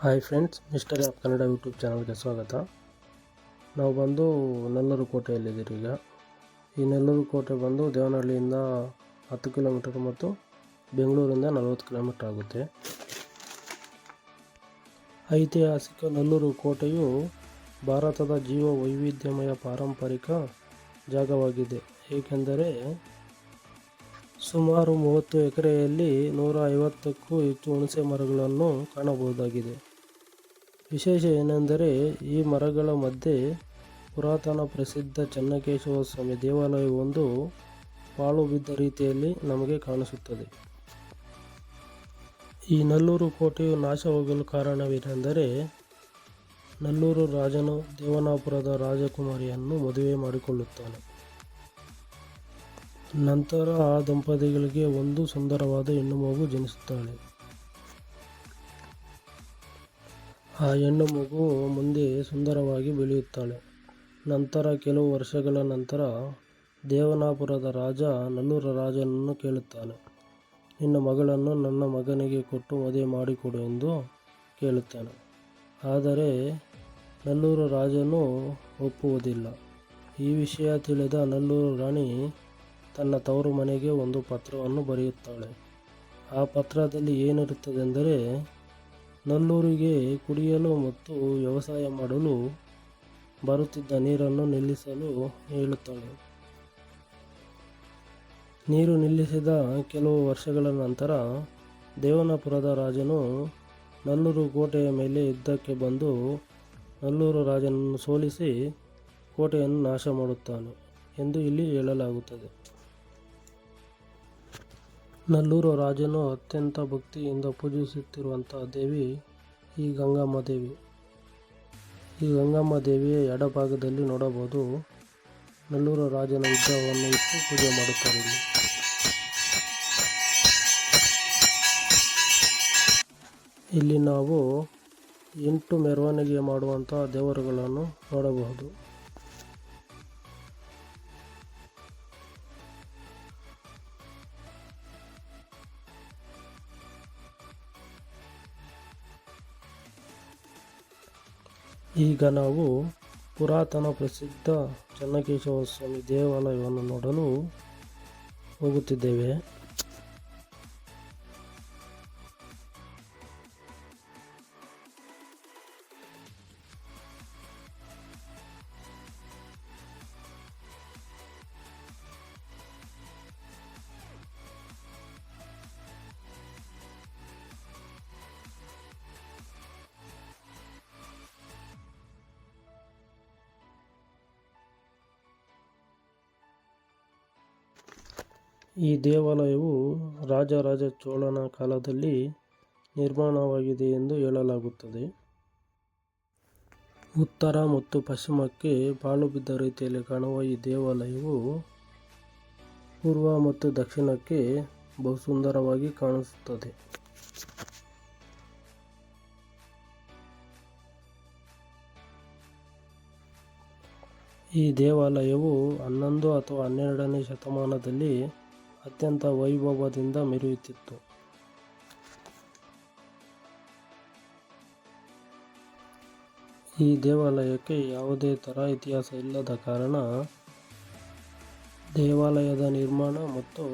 Hi friends mister of Kannada YouTube ಚಾನಲ್ಗೆ ಸ್ವಾಗತ. ನಾವು ಬಂದು ನೆಲ್ಲೂರು ಕೋಟೆಯಲ್ಲಿದ್ದೀರಿ ಈಗ. ಈ ನೆಲ್ಲೂರು ಕೋಟೆ ಬಂದು ದೇವನಹಳ್ಳಿಯಿಂದ ಹತ್ತು ಕಿಲೋಮೀಟರ್ ಮತ್ತು ಬೆಂಗಳೂರಿಂದ ನಲವತ್ತು ಕಿಲೋಮೀಟರ್ ಆಗುತ್ತೆ. ಐತಿಹಾಸಿಕ ನೆಲ್ಲೂರು ಕೋಟೆಯು ಭಾರತದ ಜೀವ ವೈವಿಧ್ಯಮಯ ಪಾರಂಪರಿಕ ಜಾಗವಾಗಿದೆ. ಏಕೆಂದರೆ ಸುಮಾರು ಮೂವತ್ತು ಎಕರೆಯಲ್ಲಿ ನೂರ ಐವತ್ತಕ್ಕೂ ಹೆಚ್ಚು ಹುಣಸೆ ಮರಗಳನ್ನು ಕಾಣಬಹುದಾಗಿದೆ. ವಿಶೇಷ ಏನೆಂದರೆ ಈ ಮರಗಳ ಮಧ್ಯೆ ಪುರಾತನ ಪ್ರಸಿದ್ಧ ಚೆನ್ನಕೇಶವ ಸ್ವಾಮಿ ದೇವಾಲಯವೊಂದು ಪಾಳು ಬಿದ್ದ ರೀತಿಯಲ್ಲಿ ನಮಗೆ ಕಾಣಿಸುತ್ತದೆ. ಈ ನಲ್ಲೂರು ಕೋಟೆಯು ನಾಶವಾಗಲು ಕಾರಣವೇನೆಂದರೆ ನಲ್ಲೂರು ರಾಜನು ದೇವನಾಪುರದ ರಾಜಕುಮಾರಿಯನ್ನು ಮದುವೆ ಮಾಡಿಕೊಳ್ಳುತ್ತಾನೆ. ನಂತರ ಆ ದಂಪತಿಗಳಿಗೆ ಒಂದು ಸುಂದರವಾದ ಹೆಣ್ಣು ಮಗು ಜನಿಸುತ್ತಾಳೆ. ಆ ಹೆಣ್ಣು ಮಗು ಮುಂದೆ ಸುಂದರವಾಗಿ ಬೆಳೆಯುತ್ತಾಳೆ. ನಂತರ ಕೆಲವು ವರ್ಷಗಳ ನಂತರ ದೇವನಾಪುರದ ರಾಜ ನಲ್ಲೂರ ರಾಜನನ್ನು ಕೇಳುತ್ತಾನೆ. ನಿನ್ನ ಮಗಳನ್ನು ನನ್ನ ಮಗನಿಗೆ ಕೊಟ್ಟು ಮದುವೆ ಮಾಡಿಕೊಡು ಎಂದು ಕೇಳುತ್ತಾನೆ. ಆದರೆ ನಲ್ಲೂರು ರಾಜನು ಒಪ್ಪುವುದಿಲ್ಲ. ಈ ವಿಷಯ ತಿಳಿದ ನಲ್ಲೂರು ರಾಣಿ ತನ್ನ ತವರು ಮನೆಗೆ ಒಂದು ಪತ್ರವನ್ನು ಬರೆಯುತ್ತಾಳೆ. ಆ ಪತ್ರದಲ್ಲಿ ಏನಿರುತ್ತದೆಂದರೆ ನಲ್ಲೂರಿಗೆ ಕುಡಿಯಲು ಮತ್ತು ವ್ಯವಸಾಯ ಮಾಡಲು ಬರುತ್ತಿದ್ದ ನೀರನ್ನು ನಿಲ್ಲಿಸಲು ಹೇಳುತ್ತಾಳೆ. ನೀರು ನಿಲ್ಲಿಸಿದ ಕೆಲವು ವರ್ಷಗಳ ನಂತರ ದೇವನಪುರದ ರಾಜನು ನಲ್ಲೂರು ಕೋಟೆಯ ಮೇಲೆ ಯುದ್ಧಕ್ಕೆ ಬಂದು ನಲ್ಲೂರು ರಾಜನನ್ನು ಸೋಲಿಸಿ ಕೋಟೆಯನ್ನು ನಾಶ ಮಾಡುತ್ತಾನೆ ಎಂದು ಇಲ್ಲಿ ಹೇಳಲಾಗುತ್ತದೆ. ನಲ್ಲೂರು ರಾಜನು ಅತ್ಯಂತ ಭಕ್ತಿಯಿಂದ ಪೂಜಿಸುತ್ತಿರುವಂತಹ ದೇವಿ ಈ ಗಂಗಮ್ಮ ದೇವಿ. ಈ ಗಂಗಮ್ಮ ದೇವಿಯ ಎಡಭಾಗದಲ್ಲಿ ನೋಡಬಹುದು ನಲ್ಲೂರು ರಾಜನ ವಿಗ್ರಹವನ್ನು ಇಟ್ಟು ಪೂಜೆ ಮಾಡುತ್ತಾರೆ ಇಲ್ಲಿ ನಾವು ಎಂಟು ಮೆರವಣಿಗೆ ಮಾಡುವಂತಹ ದೇವರುಗಳನ್ನು ನೋಡಬಹುದು. ಈಗ ನಾವು ಪುರಾತನ ಪ್ರಸಿದ್ಧ ಚೆನ್ನಕೇಶವ ಸ್ವಾಮಿ ದೇವಾಲಯವನ್ನು ನೋಡಲು ಹೋಗುತ್ತಿದ್ದೇವೆ. ಈ ದೇವಾಲಯವು ರಾಜರಾಜ ಚೋಳನ ಕಾಲದಲ್ಲಿ ನಿರ್ಮಾಣವಾಗಿದೆ ಎಂದು ಹೇಳಲಾಗುತ್ತದೆ. ಉತ್ತರ ಮತ್ತು ಪಶ್ಚಿಮಕ್ಕೆ ಪಾಳು ಬಿದ್ದ ರೀತಿಯಲ್ಲಿ ಕಾಣುವ ಈ ದೇವಾಲಯವು ಪೂರ್ವ ಮತ್ತು ದಕ್ಷಿಣಕ್ಕೆ ಬಹು ಸುಂದರವಾಗಿ ಕಾಣಿಸುತ್ತದೆ. ಈ ದೇವಾಲಯವು ಹನ್ನೊಂದು ಅಥವಾ ಹನ್ನೆರಡನೇ ಶತಮಾನದಲ್ಲಿ ಅತ್ಯಂತ ವೈಭವದಿಂದ ಮೆರೆಯುತ್ತಿತ್ತು. ಈ ದೇವಾಲಯಕ್ಕೆ ಯಾವುದೇ ಥರ ಇತಿಹಾಸ ಇಲ್ಲದ ಕಾರಣ, ದೇವಾಲಯದ ನಿರ್ಮಾಣ ಮತ್ತು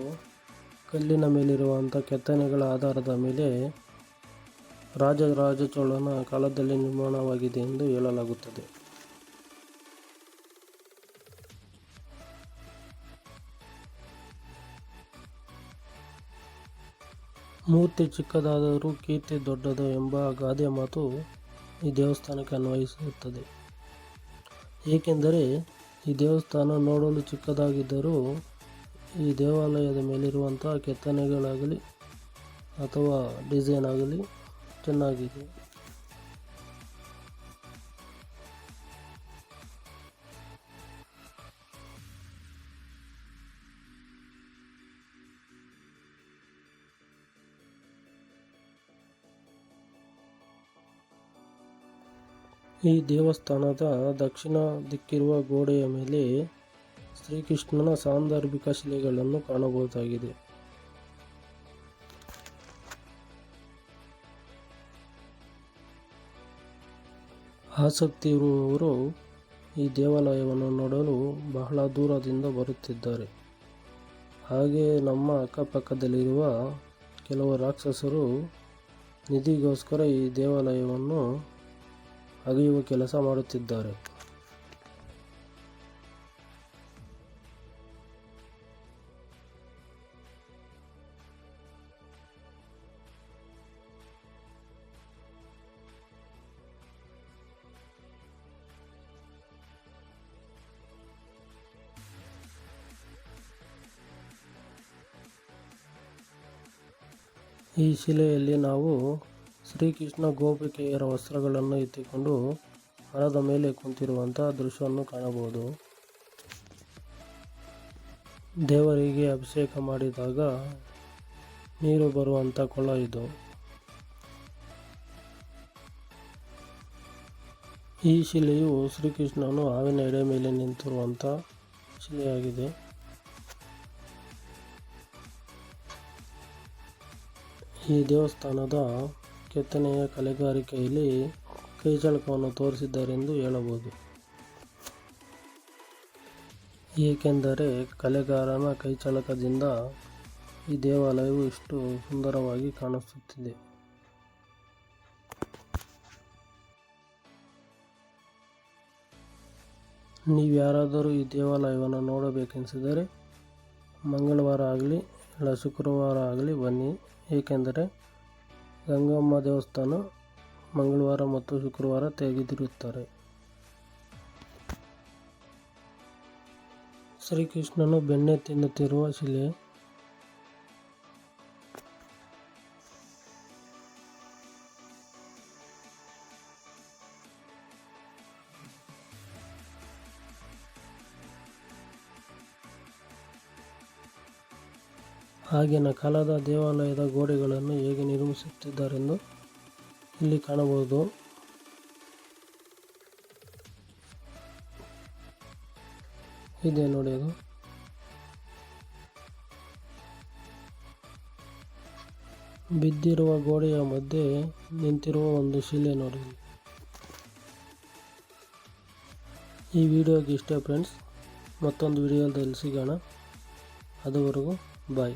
ಕಲ್ಲಿನ ಮೇಲಿರುವಂಥ ಕೆತ್ತನೆಗಳ ಆಧಾರದ ಮೇಲೆ ರಾಜರಾಜ ಚೋಳನ ಕಾಲದಲ್ಲಿ ನಿರ್ಮಾಣವಾಗಿದೆ ಎಂದು ಹೇಳಲಾಗುತ್ತದೆ. ಮೂರ್ತಿ ಚಿಕ್ಕದಾದರೂ ಕೀರ್ತಿ ದೊಡ್ಡದು ಎಂಬ ಗಾದೆ ಮಾತು ಈ ದೇವಸ್ಥಾನಕ್ಕೆ ಅನ್ವಯಿಸುತ್ತದೆ. ಏಕೆಂದರೆ ಈ ದೇವಸ್ಥಾನ ನೋಡಲು ಚಿಕ್ಕದಾಗಿದ್ದರೂ ಈ ದೇವಾಲಯದ ಮೇಲಿರುವಂಥ ಕೆತ್ತನೆಗಳಾಗಲಿ ಅಥವಾ ಡಿಸೈನ್ ಆಗಲಿ ಚೆನ್ನಾಗಿದೆ. ಈ ದೇವಸ್ಥಾನದ ದಕ್ಷಿಣ ದಿಕ್ಕಿರುವ ಗೋಡೆಯ ಮೇಲೆ ಶ್ರೀಕೃಷ್ಣನ ಸಾಂದರ್ಭಿಕ ಶಿಲೆಗಳನ್ನು ಕಾಣಬಹುದಾಗಿದೆ. ಆಸಕ್ತಿ ಇರುವವರು ಈ ದೇವಾಲಯವನ್ನು ನೋಡಲು ಬಹಳ ದೂರದಿಂದ ಬರುತ್ತಿದ್ದಾರೆ. ಹಾಗೆ ನಮ್ಮ ಅಕ್ಕಪಕ್ಕದಲ್ಲಿರುವ ಕೆಲವು ರಾಕ್ಷಸರು ನಿಧಿಗೋಸ್ಕರ ಈ ದೇವಾಲಯವನ್ನು ಅಗೆಯುವ ಕೆಲಸ ಮಾಡುತ್ತಿದ್ದಾರೆ. ಈ ಶಿಲೆಯಲ್ಲಿ ನಾವು ಶ್ರೀಕೃಷ್ಣ ಗೋಪಿಕೆಯರ ವಸ್ತ್ರಗಳನ್ನು ಎತ್ತಿಕೊಂಡು ಮರದ ಮೇಲೆ ಕುಂತಿರುವಂತಹ ದೃಶ್ಯವನ್ನು ಕಾಣಬಹುದು. ದೇವರಿಗೆ ಅಭಿಷೇಕ ಮಾಡಿದಾಗ ನೀರು ಬರುವಂಥ ಕೊಳ ಇದು. ಈ ಶಿಲೆಯು ಶ್ರೀಕೃಷ್ಣನು ಹಾವಿನ ಎಡೆ ಮೇಲೆ ನಿಂತಿರುವಂಥ ಶಿಲೆಯಾಗಿದೆ. ಈ ದೇವಸ್ಥಾನದ ಕೆತ್ತನೆಯ ಕಲೆಗಾರಿಕೆಯಲ್ಲಿ ಕೈಚಳಕವನ್ನು ತೋರಿಸಿದ್ದಾರೆಂದು ಹೇಳಬಹುದು. ಏಕೆಂದರೆ ಕಲೆಗಾರನ ಕೈಚಳಕದಿಂದ ಈ ದೇವಾಲಯವು ಇಷ್ಟು ಸುಂದರವಾಗಿ ಕಾಣಿಸುತ್ತಿದೆ. ನೀವು ಯಾರಾದರೂ ಈ ದೇವಾಲಯವನ್ನು ನೋಡಬೇಕೆನಿಸಿದರೆ ಮಂಗಳವಾರ ಆಗಲಿ ಇಲ್ಲ ಶುಕ್ರವಾರ ಆಗಲಿ ಬನ್ನಿ. ಏಕೆಂದರೆ ಗಂಗಮ್ಮ ದೇವಸ್ಥಾನ ಮಂಗಳವಾರ ಮತ್ತು ಶುಕ್ರವಾರ ತೆಗೆದಿರುತ್ತಾರೆ. ಶ್ರೀಕೃಷ್ಣನು ಬೆಣ್ಣೆ ತಿನ್ನುತ್ತಿರುವ ಶಿಲೆ ಆಗಿನ ಕಾಲದ ದೇವಾಲಯದ ಗೋಡೆಗಳನ್ನು ಹೇಗೆ ನಿರ್ಮಿಸುತ್ತಿದ್ದಾರೆಂದು ಇಲ್ಲಿ ಕಾಣಬಹುದು. ಇದೆ ನೋಡಿ ಅದು. ಬಿದ್ದಿರುವ ಗೋಡೆಯ ಮಧ್ಯೆ ನಿಂತಿರುವ ಒಂದು ಶಿಲೆ ನೋಡಿ. ಈ ವಿಡಿಯೋಗೆ ಇಷ್ಟೇ ಫ್ರೆಂಡ್ಸ್ ಮತ್ತೊಂದು ವಿಡಿಯೋದಲ್ಲಿ ಸಿಗೋಣ. ಅದುವರೆಗೂ ಬಾಯ್